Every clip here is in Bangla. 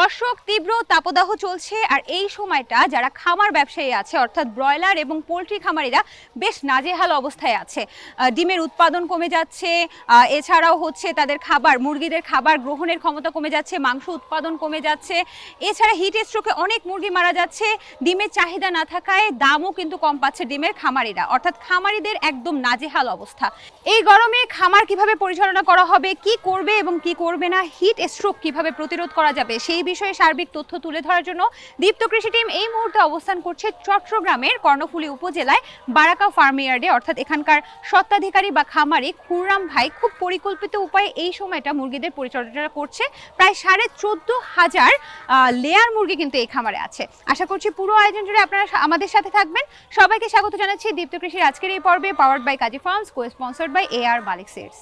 দর্শক, তীব্র তাপদাহ চলছে আর এই সময়টা যারা খামার ব্যবসায়ী আছে, অর্থাৎ ব্রয়লার এবং পোলট্রি খামারিরা বেশ নাজেহাল অবস্থায় আছে। ডিমের উৎপাদন কমে যাচ্ছে এছাড়াও হচ্ছে তাদের খাবার, মুরগিদের খাবার গ্রহণের ক্ষমতা কমে যাচ্ছে, মাংস উৎপাদন কমে যাচ্ছে। এছাড়া হিট স্ট্রোকে অনেক মুরগি মারা যাচ্ছে। ডিমের চাহিদা না থাকায় দামও কিন্তু কম পাচ্ছে ডিমের খামারিরা, অর্থাৎ খামারিদের একদম নাজেহাল অবস্থা। এই গরমে খামার কীভাবে পরিচালনা করা হবে, কি করবে এবং কি করবে না হিট স্ট্রোক কীভাবে প্রতিরোধ করা যাবে, সেই বিষয়ে সার্বিক তথ্য তুলে ধরার জন্য দীপ্ত কৃষি টিম এই মুহূর্তে অবস্থান করছে চট্টগ্রামের কর্ণফুলী উপজেলায় বারাকা ফার্ম ইয়ার্ডে। অর্থাৎ এখানকার স্বত্বাধিকারী বা খামারি খুররাম ভাই খুব পরিকল্পিত উপায়ে এই সময়টা মুরগিদের পরিচর্যা করছে। প্রায় সাড়ে চোদ্দ হাজার লেয়ার মুরগি কিন্তু এই খামারে আছে। আশা করছি পুরো আয়োজন জুড়ে আপনারা আমাদের সাথে থাকবেন। সবাইকে স্বাগত জানাচ্ছি দীপ্ত কৃষির আজকের এই পর্বে powered by Kazi Farms cosponsored by A R Malik Seeds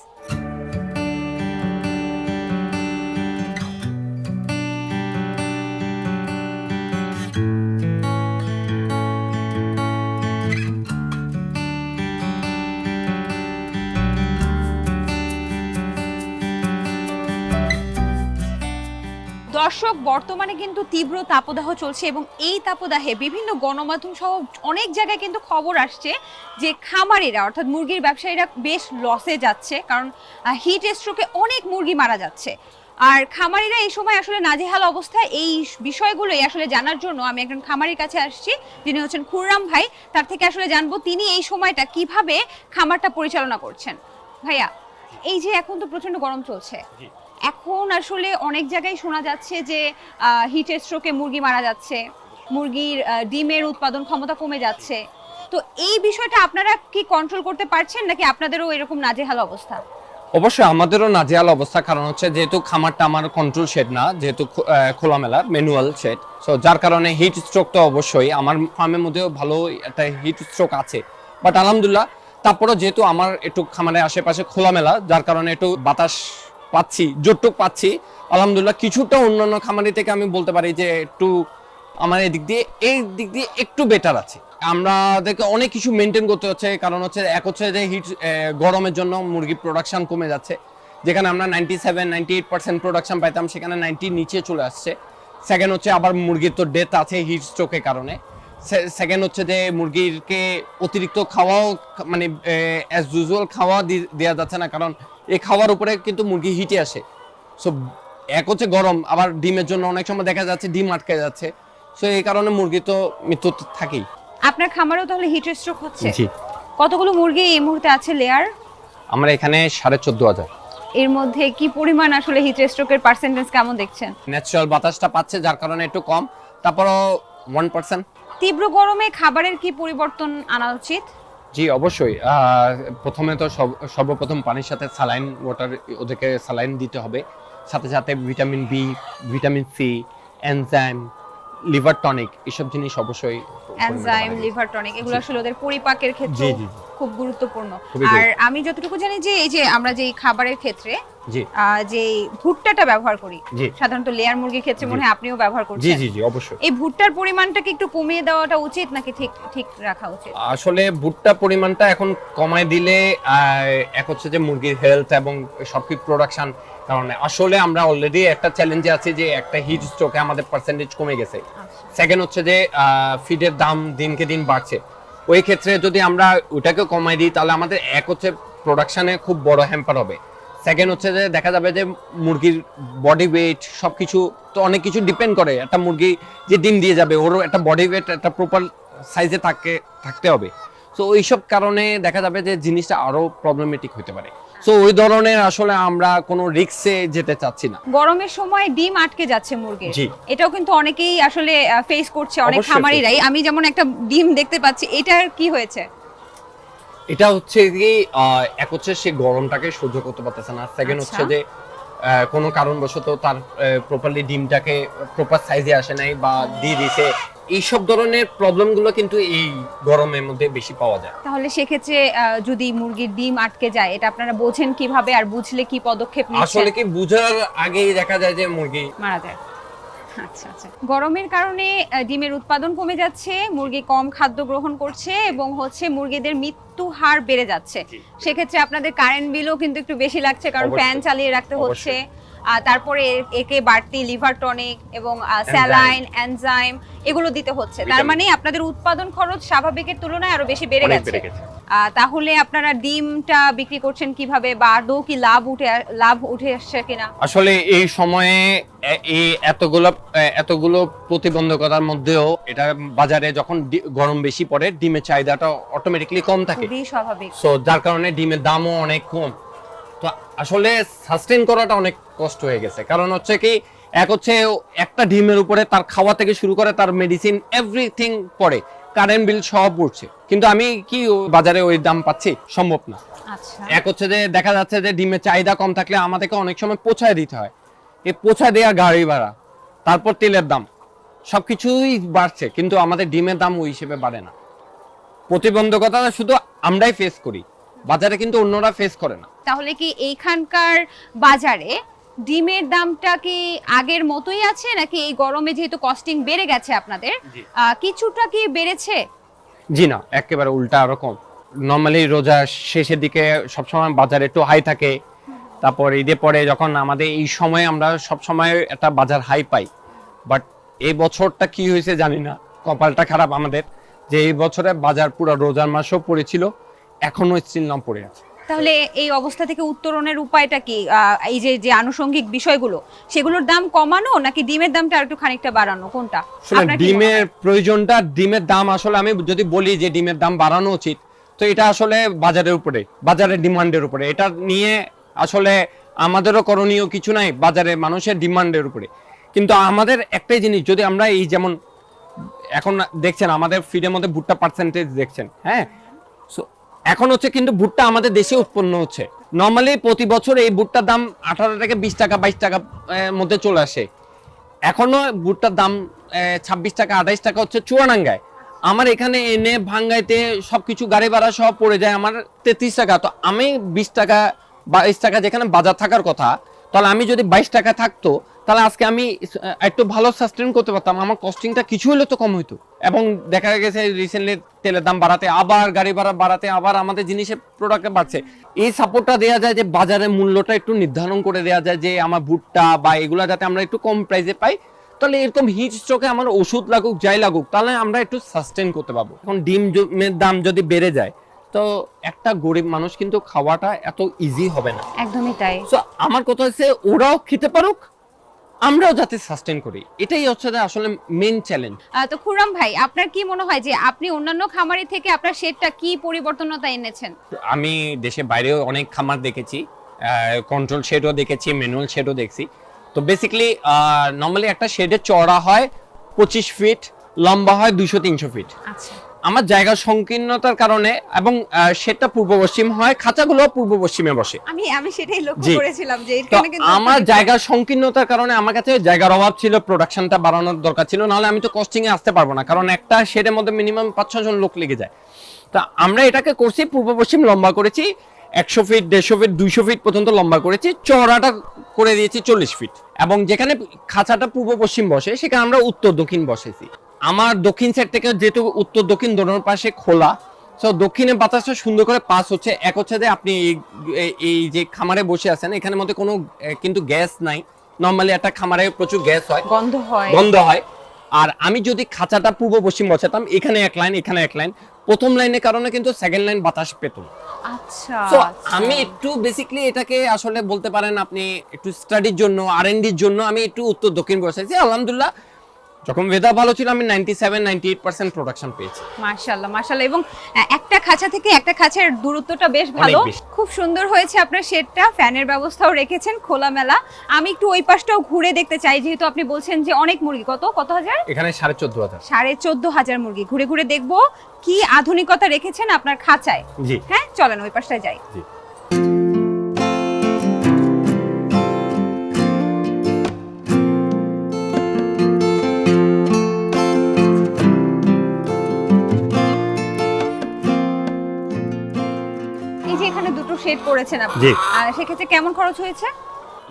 দর্শক, বর্তমানে কিন্তু তীব্র তাপদাহ চলছে এবং এই তাপদাহে বিভিন্ন গণমাধ্যম সহ অনেক জায়গায় কিন্তু খবর আসছে যে খামারিরা, অর্থাৎ মুরগির ব্যবসায়ীরা বেশ লসে যাচ্ছে কারণ হিট স্ট্রোকে অনেক মুরগি মারা যাচ্ছে। আর খামারিরা এই সময় আসলে নাজেহাল অবস্থায়। এই বিষয়গুলোই আসলে জানার জন্য আমি একজন খামারির কাছে আসছি, যিনি হচ্ছেন খুররাম ভাই। তার থেকে আসলে জানব তিনি এই সময়টা কীভাবে খামারটা পরিচালনা করছেন। ভাইয়া, এই যে এখন তো প্রচণ্ড গরম চলছে। এখন আসলে অনেক জায়গায় শোনা যাচ্ছে যে হিটের স্ট্রোকে মুরগি মারা যাচ্ছে, মুরগির ডিমের উৎপাদন ক্ষমতা কমে যাচ্ছে। তো এই বিষয়টা আপনারা কি কন্ট্রোল করতে পারছেন, নাকি আপনাদেরও এরকম নাজেহাল অবস্থা? অবশ্যই আমাদেরও নাজেহাল অবস্থা, কারণ হচ্ছে যেহেতু খামারটা আমার কন্ট্রোল শেড না, যেহেতু খোলামেলা ম্যানুয়াল শেড সো যার কারণে হিট স্ট্রোক তো অবশ্যই, আমার ফার্মের মধ্যেও ভালো একটা হিট স্ট্রোক আছে। বাট আলহামদুলিল্লাহ, তারপরেও যেহেতু আমার একটু খামারের আশেপাশে খোলামেলা, যার কারণে একটু বাতাস পাচ্ছি জোরটুক পাচ্ছি, আলহামদুলিল্লাহ কিছুটা অন্যান্য খামারি থেকে আমি বলতে পারি যে একটু আমার এদিক দিয়ে, এই দিক দিয়ে একটু বেটার আছে। আমাদেরকে অনেক কিছু মেনটেন করতে হচ্ছে, কারণ হচ্ছে এক হচ্ছে যে হিট গরমের জন্য মুরগি প্রোডাকশন কমে যাচ্ছে। যেখানে আমরা ninety seven ninety eight percent production পাইতাম, সেখানে নাইনটি নিচে চলে আসছে। সেকেন্ড হচ্ছে আবার মুরগির তো ডেথ আছে হিট স্ট্রোকের কারণে। সেকেন্ড হচ্ছে যে মুরগিরকে অতিরিক্ত খাওয়াও মানে অ্যাজ ইউজুয়াল খাওয়া দেওয়া যাচ্ছে না, কারণ এই খাওয়ার উপরে কিন্তু মুরগি হিটে আসে। সো এক হচ্ছে গরম আবার ডিমের জন্য অনেক সময় দেখা যাচ্ছে ডিম আটকে যাচ্ছে। সো এই কারণে মুরগি তো মৃত্যু থাকেই। আপনার খামারেও তাহলে হিট স্ট্রোক হচ্ছে? জি। কতগুলো মুরগি এই মুহূর্তে আছে লেয়ার আমরা এখানে সাড়ে চোদ্দ হাজার। এর মধ্যে কি পরিমাণ আসলে হিট স্ট্রোকের পার্সেন্টেজ কেমন দেখছেন? ন্যাচারাল বাতাসটা পাচ্ছে যার কারণে একটু কম। তারপরও ওয়ান পার্সেন্ট তীব্র গরমে খাবারের কি পরিবর্তন আনা উচিত? জি, অবশ্যই। প্রথমে তো সর্বপ্রথম পানির সাথে স্যালাইন ওয়াটার ওদেরকে স্যালাইন দিতে হবে। সাথে সাথে vitamin B vitamin C enzyme liver tonic এসব জিনিস অবশ্যই এনজাইম লিভার টনিক এগুলো আসলে ওদের পরিপাকের ক্ষেত্রে। খুব গুরুত্বপূর্ণ। আর আমি যতটুকু জানি যে এই যে আমরা যে খাবারের ক্ষেত্রে যে ভুট্টাটা ব্যবহার করি সাধারণত লেয়ার মুরগির ক্ষেত্রে মনে হয় আপনিও ব্যবহার করছেন। জি জি জি অবশ্যই। এই ভুট্টার পরিমাণটাকে একটু কমিয়ে দেওয়াটা উচিত নাকি ঠিক ঠিক রাখা উচিত? আসলে ভুট্টা পরিমাণটা এখন কমায় দিলে এক হচ্ছে যে মুরগির হেলথ এবং সবকিছু প্রোডাকশন কারণে আসলে আমরা অলরেডি একটা চ্যালেঞ্জে আছি যে একটা হিট স্ট্রোকে আমাদের পার্সেন্টেজ কমে গেছে। সেকেন্ড হচ্ছে যে ফিডের দাম দিনকে দিন বাড়ছে। ওই ক্ষেত্রে যদি আমরা ওটাকে কমাই দিই তাহলে আমাদের এক হচ্ছে প্রোডাকশনে খুব বড় হ্যাম্পার হবে। সেকেন্ড হচ্ছে যে দেখা যাবে যে মুরগির বডি ওয়েট সব কিছু তো অনেক কিছু ডিপেন্ড করে। একটা মুরগি যে ডিম দিয়ে যাবে ওরও একটা বডি ওয়েট একটা প্রপার সাইজে থাকে থাকতে হবে। সো ওইসব কারণে দেখা যাবে যে জিনিসটা আরও প্রবলেমেটিক হতে পারে। সো ওই ধরনের আসলে আমরা কোনো রিক্সে যেতে চাচ্ছি না। গরমের সময় ডিম আটকে যাচ্ছে মুরগির। এটাও কিন্তু অনেকেই আসলে ফেস করছে অনেক খামারিরাই। আমি যেমন একটা ডিম দেখতে পাচ্ছি এটার কি হয়েছে? এটা হচ্ছে কি এক হচ্ছে সে গরমটাকে সহ্য করতে পারতেছে না। সেকেন্ড আচ্ছা। হচ্ছে যে কোনো কারণবশত তার প্রপারলি ডিমটাকে প্রপার সাইজে আসে নাই বা দিয়ে দিছে এইসব ধরনের প্রবলেমগুলো কিন্তু এই গরমের মধ্যে বেশি পাওয়া যায়। তাহলে সেক্ষেত্রে যদি মুরগির ডিম আটকে যায় এটা আপনারা বোঝেন কীভাবে আর বুঝলে কি পদক্ষেপ আসলে কি বুঝার আগেই দেখা যায় যে মুরগি মারা যায়। আচ্ছা আচ্ছা। গরমের কারণে ডিমের উৎপাদন কমে যাচ্ছে মুরগি কম খাদ্য গ্রহণ করছে এবং হচ্ছে মুরগিদের মৃত্যু হার বেড়ে যাচ্ছে। সেক্ষেত্রে আপনাদের কারেন্ট বিলও কিন্তু একটু বেশি লাগছে কারণ ফ্যান চালিয়ে রাখতে হচ্ছে। তারপরে একে বাড়তি লিভার টনিক এবং স্যালাইন এনজাইম এগুলো দিতে হচ্ছে। তার. মানে আপনাদের উৎপাদন খরচ স্বাভাবিকের তুলনায় আরও বেশি বেড়ে গেছে। তাহলে আপনারা ডিমটা বিক্রি করছেন কীভাবে বা আদৌ কি লাভ উঠে লাভ উঠে আসছে কিনা? আসলে এই সময়ে এই এতগুলো এতগুলো প্রতিবন্ধকতার মধ্যেও এটা বাজারে যখন গরম বেশি পড়ে ডিমের চাহিদাটা অটোমেটিকলি কম থাকে। খুবই স্বাভাবিক। সো যার কারণে ডিমের দামও অনেক কম। তো আসলে সাস্টেন করাটা অনেক কষ্ট হয়ে গেছে। কারণ হচ্ছে কি এক হচ্ছে একটা ডিমের উপরে তার খাওয়া থেকে শুরু করে তার মেডিসিন এভরিথিং পড়ে। কারেন্ট বিল সব পড়ছে। কিন্তু আমি কি বাজারে ওই দাম পাচ্ছি? সম্ভব না। আচ্ছা। এক হচ্ছে যে দেখা যাচ্ছে যে ডিমের চাহিদা কম থাকলে আমাদেরকে অনেক সময় পোছায় দিতে হয়। এই পোছায় দেওয়া গাড়ি ভাড়া তারপর তেলের দাম। সবকিছুই বাড়ছে কিন্তু আমাদের ডিমের দাম ওই হিসেবে বাড়ে না। প্রতিবন্ধকতা শুধু আমরাই ফেস করি বাজারে কিন্তু অন্যরা ফেস করে না। তাহলে কি এইখানকার বাজারে ডিমের দামটা কি আগের মতোই আছে? নাকি এই গরমে যেহেতু কস্টিং বেড়ে গেছে আপনাদের কিছুটা কি বেড়েছে? জি না একেবারে উল্টা রকম নর্মালি রোজা শেষের দিকে সবসময় বাজারে একটু হাই থাকে। তারপর ঈদে পরে যখন আমাদের এই সময় আমরা সবসময় একটা বাজার হাই পাই। বাট এই বছরটা কি হয়েছে জানি না কপালটা খারাপ আমাদের। যে এই বছরে বাজার পুরো রোজার মাসও পড়েছিল এখনও স্টিল নাম পড়ে আছে। তাহলে এই অবস্থা থেকে উত্তরণের উপায়টা কি? এই যে যে আনুষঙ্গিক বিষয়গুলো সেগুলোর দাম কমানো নাকি ডিমের দামটা আর একটু খানিকটা বাড়ানো? কোনটা? ডিমের প্রয়োজনটা ডিমের দাম আসলে আমি যদি বলি যে ডিমের দাম বাড়ানো উচিত তো এটা আসলে বাজারের উপরে বাজারের ডিমান্ডের উপরে। এটা নিয়ে আসলে আমাদেরও করণীয় কিছু নাই বাজারে মানুষের ডিমান্ডের উপরে। কিন্তু আমাদের একটাই জিনিস যদি আমরা এই যেমন এখন দেখছেন আমাদের ফিডের মধ্যে ভুট্টা পার্সেন্টেজ দেখছেন হ্যাঁ? এখন হচ্ছে কিন্তু ভুট্টা আমাদের দেশে উৎপন্ন হচ্ছে। নর্মালি প্রতি বছর এই ভুট্টার দাম আঠারো থেকে বিশ টাকা, বাইশ টাকা মধ্যে চলে আসে। এখনও ভুট্টার দাম ছাব্বিশ টাকা, আঠাইশ টাকা হচ্ছে চুয়াডাঙ্গায়। আমার এখানে এনে ভাঙ্গাইতে সব কিছু গাড়ি ভাড়া সব পড়ে যায় আমার তেত্রিশ টাকা। তো আমি বিশ টাকা, বাইশ টাকা যেখানে বাজার থাকার কথা, তাহলে আমি যদি বাইশ টাকা থাকতো তাহলে আজকে আমি একটু ভালো সাস্টেন করতে পারতাম। আমার কস্টিংটা কিছু হলে তো কম হইতো। এবং দেখা গেছে রিসেন্টলি তেলের দাম বাড়াতে আবার গাড়ি ভাড়া বাড়াতে আবার আমাদের জিনিসের প্রোডাক্টে বাড়ছে। এই সাপোর্টটা দেওয়া যায় যে বাজারের মূল্যটা একটু নির্ধারণ করে দেওয়া যায় যে আমার ভুট্টা বা এগুলো যাতে আমরা একটু কম প্রাইসে পাই। তাহলে এরকম হিট স্ট্রোকে আমার ওষুধ লাগুক যাই লাগুক তাহলে আমরা একটু সাস্টেন করতে পারব। এখন ডিম জ- দাম যদি বেড়ে যায় তো একটা গরিব মানুষ কিন্তু খাওয়াটা এত ইজি হবে না। একদমই তাই। আমার কথা হচ্ছে ওরাও খেতে পারুক আমরাও যাতে সাস্টেন করি। এটাই হচ্ছে আসলে মেন চ্যালেঞ্জ তো খুরাম ভাই আপনার কি মনে হয় যে আপনি অন্যান্য খামারি থেকে আপনার শেডটা কি পরিবর্তনতা এনেছেন? আমি দেশে বাইরেও অনেক খামার দেখেছি কন্ট্রোল শেডও দেখেছি ম্যানুয়াল শেডও দেখছি। তো বেসিক্যালি নর্মালি একটা শেডের চড়া হয় পঁচিশ ফিট লম্বা হয় দুইশো তিনশো ফিট আচ্ছা। আমার জায়গা সংকীর্ণতার কারণে এবং সেটা পূর্ব পশ্চিম হয় খাঁচাগুলো পূর্ব পশ্চিমে বসে। আমি আমি সেটাই লক্ষ্য করেছিলাম যে এখানে কিন্তু আমার জায়গার সংকীর্ণতার কারণে আমার কাছে জায়গার অভাব ছিল প্রোডাকশনটা বাড়ানোর দরকার ছিল নাহলে আমি তো কস্টিং এ আসতে পারব না কারণ একটা শেডের মধ্যে মিনিমাম পাঁচ ছজন লোক লেগে যায়। তা আমরা এটাকে করছি পূর্ব পশ্চিম লম্বা করেছি একশো ফিট দেড়শো ফিট দুইশো ফিট পর্যন্ত লম্বা করেছি চওড়াটা করে দিয়েছি চল্লিশ ফিট এবং যেখানে খাঁচাটা পূর্ব পশ্চিম বসে সেখানে আমরা উত্তর দক্ষিণ বসেছি। আমার দক্ষিণ সাইড থেকে যেহেতু উত্তর দক্ষিণ দোনোর পাশে খোলা তো দক্ষিণে বাতাসটা সুন্দর করে পাস হচ্ছে। এক হচ্ছে যে আপনি এই- যে খামারে বসে আছেন এখানের মধ্যে কোনো কিন্তু গ্যাস নাই। নর্মালি একটা খামারে প্রচুর গ্যাস হয়। গন্ধ হয়। বন্ধ হয়। আর আমি যদি খাঁচাটা পূর্ব পশ্চিম বসাতাম এখানে এক লাইন এখানে এক লাইন প্রথম লাইনের কারণে কিন্তু সেকেন্ড লাইন বাতাস পেত। আচ্ছা আচ্ছা। আমি একটু বেসিক্যালি এটাকে আসলে বলতে পারেন আপনি একটু স্টাডির জন্য আর জন্য আমি একটু উত্তর দক্ষিণ বসাইছি। আলহামদুলিল্লাহ যখন ওয়েদার ভালো ছিল আমি ninety seven ninety eight percent production পেয়েছি। মাশাআল্লাহ মাশাআল্লাহ। এবং একটা খাঁচা থেকে একটা খাঁচার দূরত্বটা বেশ ভালো। খুব সুন্দর হয়েছে আপনার শেডটা ফ্যানের ব্যবস্থাও রেখেছেন খোলামেলা। আমি একটু ওই পাশটাও ঘুরে দেখতে চাই যেহেতু আপনি বলছেন যে অনেক মুরগি। কত কত হাজার? এখানে সাড়ে চোদ্দ হাজার। সাড়ে চোদ্দ হাজার মুরগি। ঘুরে ঘুরে দেখব কি আধুনিকতা রেখেছেন আপনার খাঁচায়। জি। হ্যাঁ চলেন ওই পাশটায় যাই। জি। করেছেন আপনি। জি। আর সেক্ষেত্রে কেমন খরচ হয়েছে?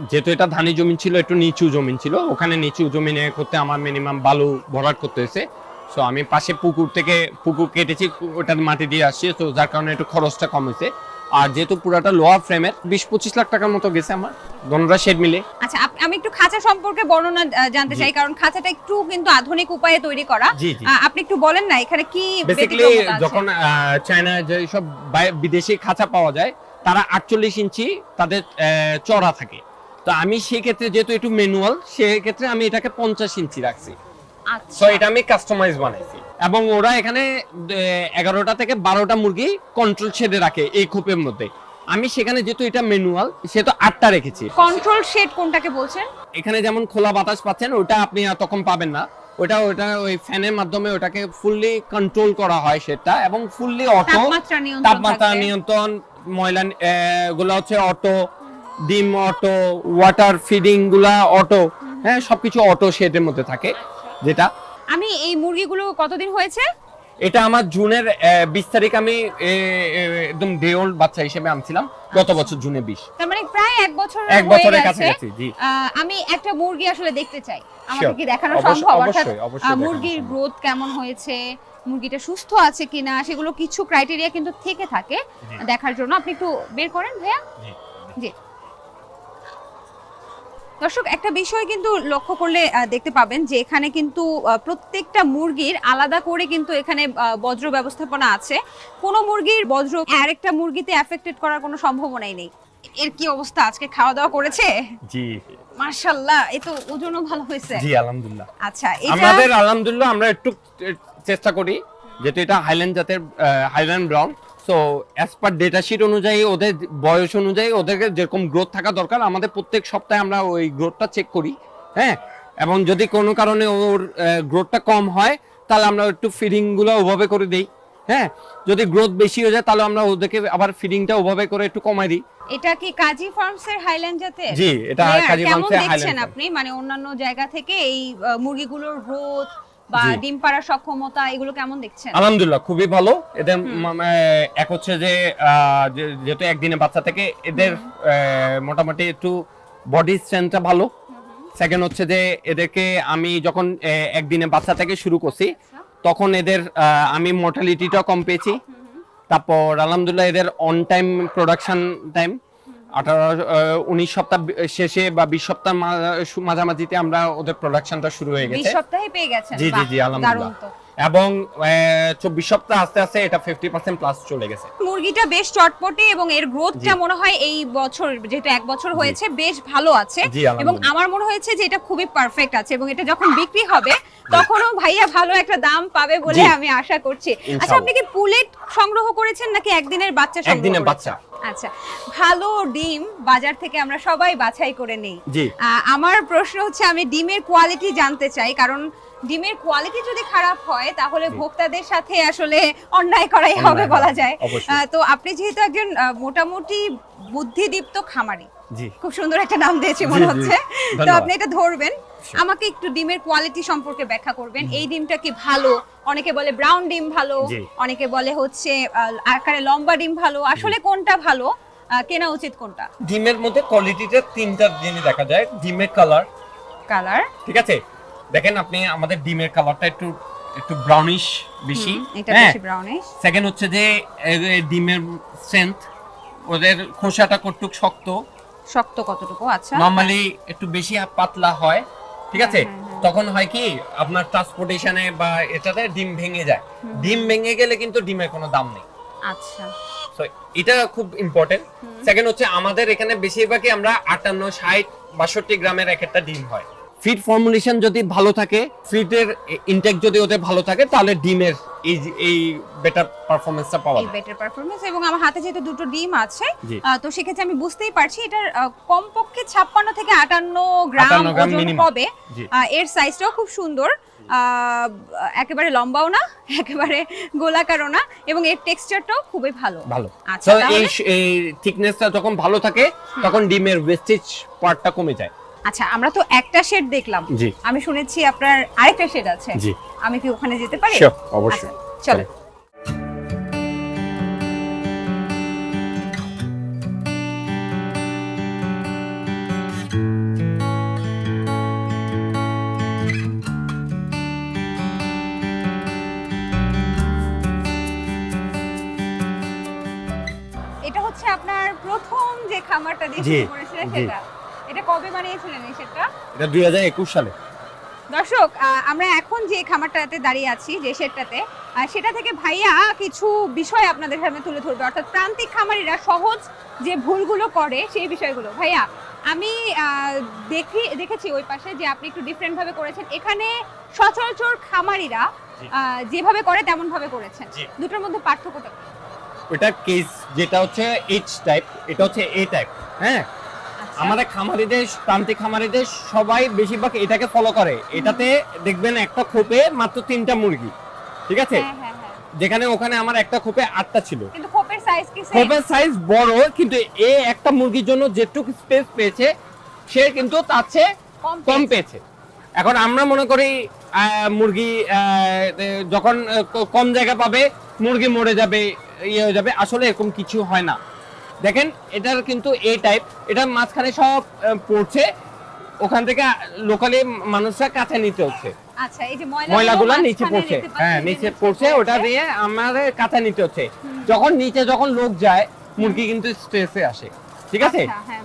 যেহেতু এটা ধানি জমি ছিল একটু নিচু জমি ছিল। ওখানে নিচু জমিনে করতে আমার মিনিমাম বালু ভরাট করতে হয়েছে। সো আমি পাশে পুকুর থেকে পুকুর কেটেছি ওটার মাটি দিয়ে আসছি। তো যার কারণে একটু খরচটা কম হয়েছে। আর যেহেতু পুরাটা লোহার ফ্রেমের বিশ পঁচিশ লাখ টাকার মতো গেছে আমার। দোনোটা শেড মিলে। আচ্ছা আমি একটু খাঁচা সম্পর্কে বর্ণনা আহ, জানতে জি। চাই। কারণ খাঁচাটা একটু কিন্তু আধুনিক উপায়ে তৈরি করা। জি জি। আহ, আপনি একটু বলেন না এখানে কি বেসিক্যালি ব্যতিক্রমতা আছে? যখন আহ, চায়নায় যে সব বিদেশি খাঁচা পাওয়া যায় তারা আটচল্লিশ ইঞ্চি তাদের চড়া থাকে। তো আমি সেই ক্ষেত্রে যেহেতু একটু ম্যানুয়াল সেক্ষেত্রে আমি এটাকে পঞ্চাশ ইঞ্চি রাখছি। আচ্ছা। সো এটা আমি কাস্টমাইজ বানাইছি। এবং ওরা এখানে এগারোটা থেকে বারোটা মুরগি কন্ট্রোল শেডে রাখে এই খোপের মধ্যে। আমি সেখানে যেহেতু এটা ম্যানুয়াল সে তো আটটা রেখেছি। কন্ট্রোল শেড কোনটাকে বলছেন? এখানে যেমন খোলা বাতাস পাচ্ছেন ওটা আপনি তখন পাবেন না। ওটা ওটা ওই ফ্যানের মাধ্যমে ওটাকে ফুললি কন্ট্রোল করা হয় সেটা এবং ফুললি অটো তাপমাত্রা। নিয়ন্ত্রণ ময়লা গুলো হচ্ছে অটো ডিম অটো ওয়াটার ফিডিংগুলা অটো হ্যাঁ সবকিছু অটো শেডের মধ্যে থাকে যেটা। আমি এই মুরগিগুলো কতদিন হয়েছে? এটা আমার জুনের বিশ তারিখ আমি একদম ডে ওল্ড বাচ্চা হিসেবে আনছিলাম গত বছর জুনে বিশ। তার মানে প্রায় এক বছর এক বছরের। কাছাকাছি জি। আমি একটা মুরগি আসলে দেখতে চাই। আমাকে কি দেখানো সম্ভব? অর্থাৎ অবশ্যই, অবশ্যই মুরগির গ্রোথ কেমন হয়েছে? মুরগিটা সুস্থ আছে কিনা সেগুলো কিছু ক্রাইটেরিয়া কিন্তু থেকে থাকে। দেখার জন্য আপনি একটু বের করেন ভাইয়া। জি। দর্শক একটা বিষয় কিন্তু লক্ষ্য করলে দেখতে পাবেন যে এখানে কিন্তু প্রত্যেকটা মুরগির আলাদা করে কিন্তু এখানে বজ্র ব্যবস্থাপনা আছে। কোনো মুরগির বজ্র আরেকটা মুরগিতে অ্যাফেক্টেড করার কোনো সম্ভাবনাই নেই। এর কি অবস্থা? আজকে খাওয়া দাওয়া করেছে? জি। মার্শাল্লাহ এই তো ওজনও ভালো হয়েছে। জি আলহামদুলিল্লাহ। আচ্ছা এটা আমাদের আলহামদুলিল্লাহ আমরা একটু চেষ্টা করি যেহেতু এটা হাইল্যান্ড জাতের highland brown so as per data sheet অনুযায়ী ওদের বয়স অনুযায়ী ওদেরকে যেরকম গ্রোথ থাকা দরকার আমাদের প্রত্যেক সপ্তাহে আমরা ওই গ্রোথটা চেক করি হ্যাঁ? এবং যদি কোনো কারণে ওর গ্রোথটা কম হয় তাহলে আমরা একটু ফিডিংগুলো ওভাবে করে দিই হ্যাঁ? যদি গ্রোথ বেশি হয়ে যায় তাহলে আমরা ওদেরকে আবার ফিডিংটা ওভাবে করে একটু কমাই দিই। এটা কি কাজী ফার্মস এর হাইল্যান্ড জাতে জি এটা কাজী মাংসের দেখছেন হাইল্যান্ড। আপনি? মানে অন্যান্য জায়গা থেকে এই মুরগিগুলোর গ্রোথ বা ডিম পাড়ার সক্ষমতা এগুলো কেমন দেখছেন? আলহামদুলিল্লাহ খুবই ভালো। এদের এক হচ্ছে যে যেহেতু একদিনে বাচ্চা থেকে এদের মোটামুটি একটু বডি স্ট্রেংথটা ভালো। সেকেন্ড হচ্ছে যে এদেরকে আমি যখন একদিনে বাচ্চা থেকে শুরু করছি তখন এদের আমি মোর্টালিটিটা কম পেয়েছি। তারপর আলহামদুলিল্লাহ এদের অন টাইম প্রোডাকশন টাইম আঠারো উনিশ সপ্তাহ শেষে বা বিশ সপ্তাহ মাঝামাঝিতে আমরা ওদের প্রোডাকশনটা শুরু হয়ে বিশ গেছে। সপ্তাহে পেয়ে গেছেন। জি, জি, জি, আলহামদুলিল্লাহ। এবং চব্বিশ সপ্তাহ আস্তে আস্তে এটা ফিফটি পার্সেন্ট প্লাস চলে গেছে। মুরগিটা বেশ চটপটে এবং এর গ্রোথটা মনে হয় এই বছর যেহেতু এক বছর হয়েছে বেশ ভালো আছে। এবং আমার মনে হয়েছে যে এটা খুবই পারফেক্ট আছে এবং এটা যখন বিক্রি হবে তখনও ভাইয়া ভালো একটা দাম পাবে বলে আমি আশা করছি। আচ্ছা আপনি কি পুলেট সংগ্রহ করেছেন নাকি একদিনের বাচ্চা একদিনের বাচ্চা। আচ্ছা ভালো ডিম বাজার থেকে আমরা সবাই বাছাই করে নেই। আমার প্রশ্ন হচ্ছে আমি ডিমের কোয়ালিটি জানতে চাই কারণ ডিমের কোয়ালিটি যদি খারাপ হয় তাহলে ভোক্তাদের সাথে আসলে অন্যায় করাই হবে বলা যায়। তো আপনি যেহেতু একজন মোটামুটি বুদ্ধিদীপ্ত খামারি খুব সুন্দর একটা নাম দিয়েছি মনে হচ্ছে। তো আপনি এটা ধরবেন। আমাকে একটু ডিমের কোয়ালিটি সম্পর্কে ব্যাখ্যা করবেন। এই ডিমটা কি ভালো? অনেকে বলে ব্রাউন ডিম ভালো অনেকে বলে হচ্ছে আকারে লম্বা ডিম ভালো। আসলে কোনটা ভালো? কেনা উচিত কোনটা? ডিমের মধ্যে কোয়ালিটিটা তিনটা জিনিস দেখা যায়। ডিমের কালার কালার ঠিক আছে? দেখেন আপনি আমাদের ডিমের কালারটা একটু একটু ব্রাউনিশ বেশি। এটা হ্যাঁ। বেশি ব্রাউনিশ সেকেন্ড হচ্ছে যে ডিমের স্ট্রেংথ ওদের খোসাটা কটুক শক্ত? শক্ত কতটুকু? আচ্ছা। নর্মালি একটু বেশি পাতলা হয় ঠিক আছে? হ্যাঁ, হ্যাঁ, তখন হয় কি আপনার ট্রান্সপোর্টেশনে বা এটাতে ডিম ভেঙে যায়। ডিম ভেঙে গেলে কিন্তু ডিমের কোনো দাম নেই। আচ্ছা। So, এটা খুব ইম্পর্টেন্ট সেকেন্ড হচ্ছে আমাদের এখানে বেশিরভাগই আমরা আটান্ন ষাট বাষট্টি গ্রামের এক একটা ডিম হয়। ফিড ফর্মুলেশন যদি ভালো থাকে ফিডের ইনটেক যদি ওদের ভালো থাকে তাহলে ডিমের এই এই বেটার পারফরমেন্সটা পাওয়া যায়। বেটার পারফরমেন্স এবং আমার হাতে যেহেতু দুটো ডিম আছে তো সেক্ষেত্রে আমি বুঝতেই পারছি এটার কমপক্ষে ছাপ্পান্ন থেকে আটান্ন গ্রাম 58 গ্রাম ওজন হবে। এর সাইজটাও খুব সুন্দর। একেবারে লম্বাও না একেবারে গোলাকারও না এবং এর টেক্সচারটাও খুবই ভালো। ভালো। আচ্ছা, এই থিকনেসটা যখন ভালো থাকে তখন ডিমের ওয়েস্টেজ পার্টটা কমে যায়। আচ্ছা আমরা তো একটা শেড দেখলাম। আমি শুনেছি আপনার আরেকটা শেড আছে। আমি কি ওখানে যেতে পারি? অবশ্যই। আচ্ছা, চলো। এটা হচ্ছে আপনার প্রথম যে খামারটা দিয়ে শুরু করেছিলেন সেটা? কবে বানিয়েছিলেন এই সেটটা? এটা দুই হাজার একুশ সালে। দর্শক আমরা এখন যে খামারটাতে দাঁড়িয়ে আছি যে শেডটাতে সেটা থেকে ভাইয়া কিছু বিষয় আপনাদের সামনে তুলে ধরবে। অর্থাৎ প্রান্তিক খামারিরা সহজ যে ভুলগুলো করে সেই বিষয়গুলো। ভাইয়া আমি আহ, দেখি দেখেছি ওই পাশে যে আপনি একটু ডিফারেন্ট ভাবে করেছেন। এখানে সচরাচর খামারিরা যেভাবে করে তেমন ভাবে করেছেন দুটোর মধ্যে পার্থক্যটা কি? ওটা কেস যেটা হচ্ছে এইচ টাইপ এটা হচ্ছে এ টাইপ হ্যাঁ। আমাদের খামারিদের প্রান্তিক খামারিদের সবাই বেশিরভাগ এটাকে ফলো করে। এটাতে দেখবেন একটা খোপে মাত্র তিনটা মুরগি ঠিক আছে? হ্যাঁ হ্যাঁ হ্যাঁ। যেখানে ওখানে আমার একটা খোপে আটটা ছিল। কিন্তু খোপের সাইজ কি খোপের সাইজ বড় কিন্তু এ একটা মুরগির জন্য যেটুকু স্পেস পেয়েছে সে কিন্তু তার চেয়ে কম পেয়েছে। এখন আমরা মনে করি মুরগি আহ, যখন কম জায়গা পাবে মুরগি মরে যাবে ইয়ে হয়ে যাবে আসলে এরকম কিছু হয় না। দেখেন এটার কিন্তু এ টাইপ এটার মাঝখানে সব পড়ছে। ওখান থেকে লোকালি মানুষরা কাছে নিতে হচ্ছে। আচ্ছা এই যে ময়লাগুলো নিচে পড়ছে। হ্যাঁ নিচে পড়ছে ওটা দিয়ে আমাদের কাছে নিতে হচ্ছে। যখন নিচে যখন লোক যায় মুরগি কিন্তু স্ট্রেসে আসে। ঠিক আছে? হ্যাঁ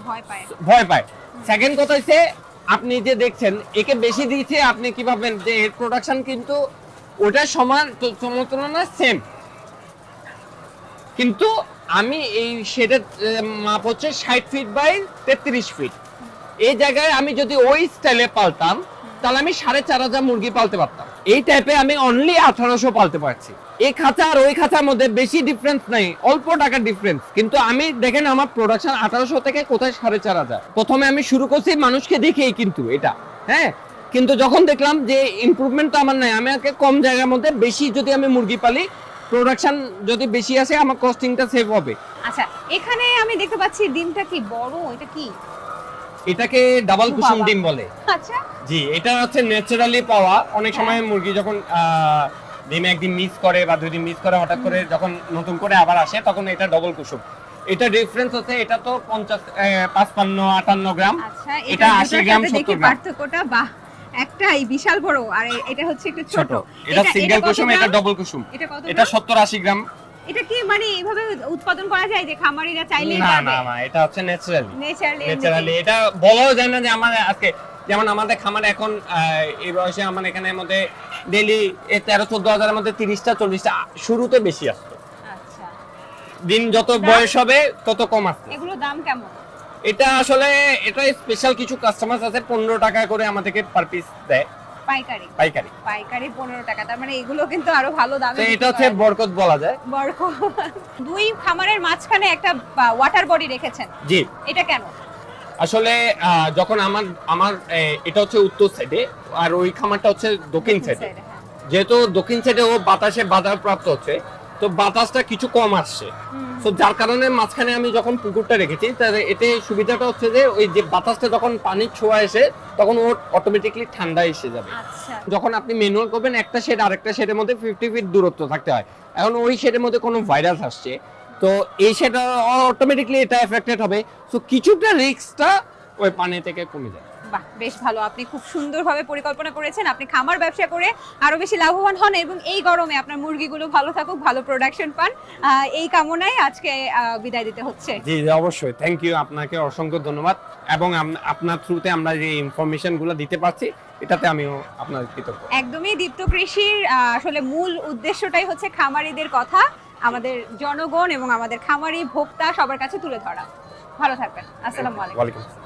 ভয় পায়। সেকেন্ড কথা হচ্ছে আপনি যে দেখছেন একে বেশি দিয়েছে আপনি কি ভাববেন যে এর প্রোডাকশন কিন্তু ওটা সমান সমতুলনা সেম কিন্তু আমি এই সেটার মাপ হচ্ছে ষাট ফিট বাই তেত্রিশ ফিট এই জায়গায় আমি যদি ওই স্টাইলে পালতাম, তাহলে আমি সাড়ে চার হাজার মুরগি পালতে পারতাম। এই টাইপে আমি অনলি আঠারোশো পালতে পারছি। এই খাঁচা আর ওই খাঁচার মধ্যে বেশি ডিফারেন্স নাই, অল্প টাকার ডিফারেন্স কিন্তু আমি, দেখেন আমার প্রোডাকশন আঠারোশো থেকে কোথায় সাড়ে চার হাজার? প্রথমে আমি শুরু করছি মানুষকে দেখেই কিন্তু এটা হ্যাঁ? কিন্তু যখন দেখলাম যে ইমপ্রুভমেন্ট তো আমার নাই, আমি আগে কম জায়গার মধ্যে বেশি যদি আমি মুরগি পালি প্রোডাকশন যদি বেশি আসে আমার কস্টিংটা সেভ হবে। আচ্ছা এখানে আমি দেখতে পাচ্ছি ডিমটা কি বড়? এটা কি? এটাকে ডাবল কুসুম ডিম বলে। আচ্ছা। জি এটা হচ্ছে ন্যাচারালি পাওয়া। অনেক হ্যাঁ। সময় মুরগি যখন ডিমে একদিন মিস করে বা দুই দিন মিস করে হঠাৎ করে যখন নতুন করে আবার আসে তখন এটা ডবল কুসুম। এটা ডিফারেন্স হচ্ছে এটা তো পঞ্চাশ পাঁচপান্ন আটান্ন গ্রাম। আচ্ছা এটা 80 গ্রাম, 80 দেখি 70 গ্রাম। পার্থক্যটা বাহ। একটাই বিশাল বড় আর এটা হচ্ছে একটু ছোট। এটা সিঙ্গেল কুসুম এটা ডবল কুসুম। এটা কত এটা গ্রাম? এটা কি মানে এইভাবে উৎপাদন করা যায় যে খামারিরা চাইলেই না না না এটা হচ্ছে ন্যাচারালি। ন্যাচারালি এটা বলাও যায় না যে আমার আজকে যেমন আমাদের খামারে এখন এই বয়সে আমার এখানে মধ্যে ডেলি তেরো চোদ্দ হাজারের মধ্যে তিরিশটা চল্লিশটা শুরুতে বেশি আসতো। আচ্ছা। দিন যত বয়স হবে তত কম আসতো। এগুলো দাম কেমন? এটা আসলে এটা স্পেশাল কিছু কাস্টমার আছে পনেরো টাকা করে আমাদেরকে পার পিস দেয়। পাইকারি। পাইকারি। পাইকারি পনেরো টাকা তার মানে এগুলো কিন্তু আরও ভালো দামে তো এটা হচ্ছে বরকত বলা যায়। বরকত। দুই খামারের মাঝখানে একটা ওয়াটার বডি রেখেছেন। জি। এটা কেন? আসলে যখন আমার আমার এটা হচ্ছে উত্তর সাইডে আর ওই খামারটা হচ্ছে দক্ষিণ সাইডে হ্যাঁ। যেহেতু দক্ষিণ সাইডে ও বাতাসে বাধা প্রাপ্ত হচ্ছে তো বাতাসটা কিছু কম আসছে। তো যার কারণে মাঝখানে আমি যখন পুকুরটা রেখেছি তাহলে এতে সুবিধাটা হচ্ছে যে ওই যে বাতাসটা যখন পানির ছোঁয়া এসে তখন ও অটোমেটিকলি ঠান্ডা এসে যাবে। আচ্ছা। যখন আপনি ম্যানুয়াল করবেন একটা শেড আরেকটা শেডের মধ্যে ফিফটি ফিট দূরত্ব থাকতে হয়। এখন ওই শেডের মধ্যে কোনো ভাইরাস আসছে। তো এই সেটা অটোমেটিকলি এটা এফেক্টেড হবে। সো কিছুটা রিস্কটা ওই পানি থেকে কমে যায় বাহ বেশ ভালো। আপনি খুব সুন্দরভাবে পরিকল্পনা করেছেন। আপনি খামার ব্যবসা করে আরও বেশি লাভবান হন এবং এই গরমে আপনার মুরগিগুলো ভালো থাকুক ভালো প্রোডাকশন পান। এই কামনায় আজকে বিদায় দিতে হচ্ছে। জি অবশ্যই। থ্যাংক ইউ আপনাকে অসংখ্য ধন্যবাদ। এবং আপনার থ্রুতে আমরা যে ইনফরমেশনগুলো দিতে পারছি এটাতে আমিও আপনার কৃতজ্ঞ। একদমই দীপ্ত কৃষির আসলে মূল উদ্দেশ্যটাই হচ্ছে খামারিদের কথা আমাদের জনগণ এবং আমাদের খামারি ভোক্তা সবার কাছে তুলে ধরা। ভালো থাকবেন। আসসালামু আলাইকুম।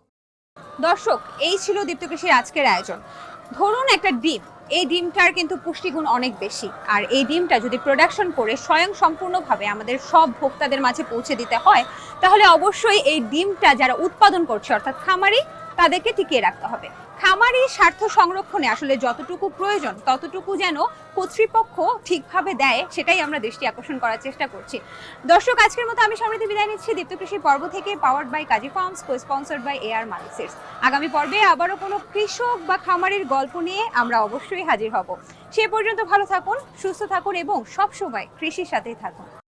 দর্শক, এই ছিল দীপ্ত কৃষির আজকের আয়োজন। ধরুন একটা ডিম, এই ডিমটার কিন্তু পুষ্টিগুণ অনেক বেশি। আর এই ডিমটা যদি প্রোডাকশন করে স্বয়ং সম্পূর্ণভাবে আমাদের সব ভোক্তাদের মাঝে পৌঁছে দিতে হয়, তাহলে অবশ্যই এই ডিমটা যারা উৎপাদন করছে, অর্থাৎ খামারি তাদেরকে টিকিয়ে রাখতে হবে। খামারি স্বার্থ সংরক্ষণে আসলে যতটুকু প্রয়োজন, ততটুকু যেন কর্তৃপক্ষ ঠিকভাবে দেয়, সেটাই আমরা দৃষ্টি আকর্ষণ করার চেষ্টা করছি। দর্শক, আজকের মতো আমি সমৃদ্ধি বিদায় নিচ্ছি। দীপ্ত কৃষি পর্ব থেকে powered by Kazi Farms cosponsored by A R মালিসিস আগামী পর্বে আবারও কোনো কৃষক বা খামারের গল্প নিয়ে আমরা অবশ্যই হাজির হব। সে পর্যন্ত ভালো থাকুন, সুস্থ থাকুন এবং সবসময় কৃষির সাথেই থাকুন।